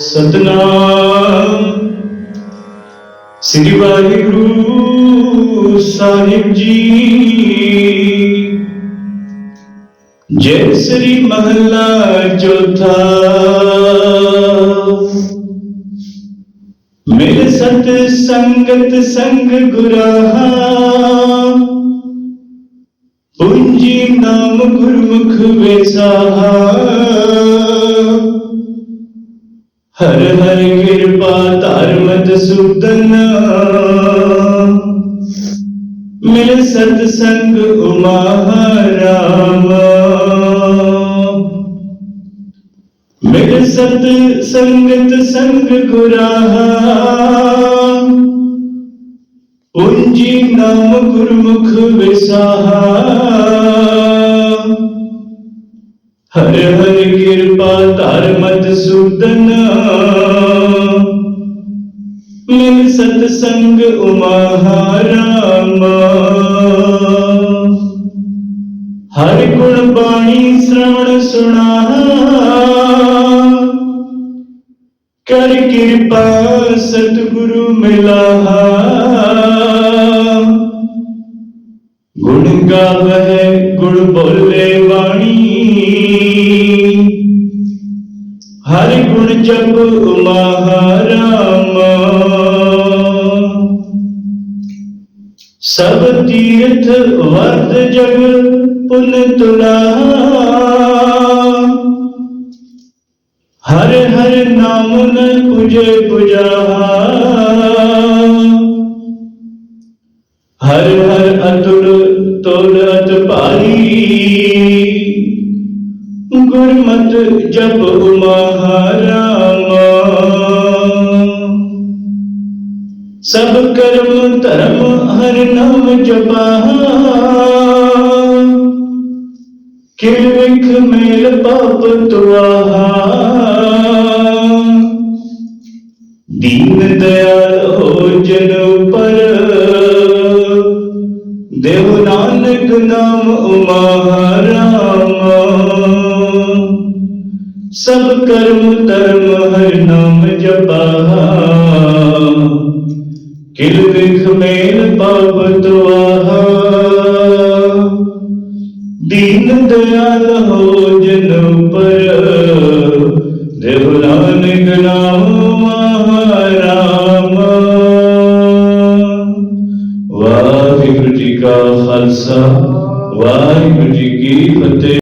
ਸਤਨਾਮ। ਸ੍ਰੀ ਵਾਹਿਗੁਰੂ ਸਾਹਿਬ ਜੀ। ਜੈ ਸ੍ਰੀ ਮਹਲਾ ਚੌਥਾ। ਮੇਰੇ ਸਤ ਸੰਗਤ ਸੰਗ ਗੁਰਾਹਾ। ਪੁੰਜੀ ਨਾਮ ਗੁਰਮੁਖ ਵੇਸਾਹਾ। ਹਰ ਹਰ ਕਿਰਪਾ ਧਰਮਤ ਸੁਦਨ। ਮਿਲ ਸਤ ਸੰਗ ਉਮਾ ਰਾਮ ਮਿਲ ਸਤ ਸੰਗਤ ਸੰਗ ਗੁਰਾਹਾ। ਪੁੰਜੀ ਨਾਮ ਗੁਰਮੁਖ ਵਿਸਾਹਾ। ਹਰ ਹਰ ਕਿਰਪਾ ਧਰਮਤ ਸੁਦਨ। ਮਿਲ ਸਤ ਸੰਗ ਉਮਾ ਹਰ ਗੁਣ ਬਾਣੀ ਸ਼ਰਵਣ ਸੁਣਾ ਕਰ ਕਿਰਪਾ ਸਤਿਗੁਰੂ ਮਿਲਾਹਾ। ਗੁਣ ਗਾਵਹਿ, ਗੁਣ ਬੋਲੇ ਬਾਣੀ ਹਰ ਗੁਣ ਜਪ ਮਹਾਰਾਮ। ਸਭ ਤੀਰਥ ਵਰਦ ਜਗ ਪੁਨ ਤੁਲਾ। ਹਰ ਹਰ ਨਾਮ ਨ ਪੁਜੇ ਪੁਜਾ ਹਰ ਹਰ ਅਤੁਲ ਤੋਲਤ ਭਾਰੀ। ਗੁਰਮਤ ਜਪ ਮਹਾਰਾਮ। ਸਭ ਕਰਮ ਧਰਮ ਹਰ ਨਾਮ ਜਪਾ। ਕਿਲ ਵਿਖ ਮੇਲ ਪਾਪ ਤੁਆਹਾ। ਦੀਨ ਦਇਆਲ ਹੋ ਜਨ ਪਰ ਦੇਵ ਨਾਨਕ ਨਾਮ ਉਮਾਰਾਮ ਸਭ ਕਰਮ ਧਰਮ ਹਰ ਨਾਮ ਜਪਾ। ਕਿਲ ਵਿਖ ਮੇਲ ਪਾਪ ਤੁਆਹਾ ਦੀਨ ਦਇਆਲ ਹੋ ਜਨ ਪਰ ਦੇਵ ਨਾਨਕ ਨਾਮ ਮਹਾਰਾਮ। ਵਾਹਿਗੁਰੂ ਜੀ ਕਾ ਖਾਲਸਾ, ਵਾਹਿਗੁਰੂ ਜੀ ਕੀ ਫਤਿਹ।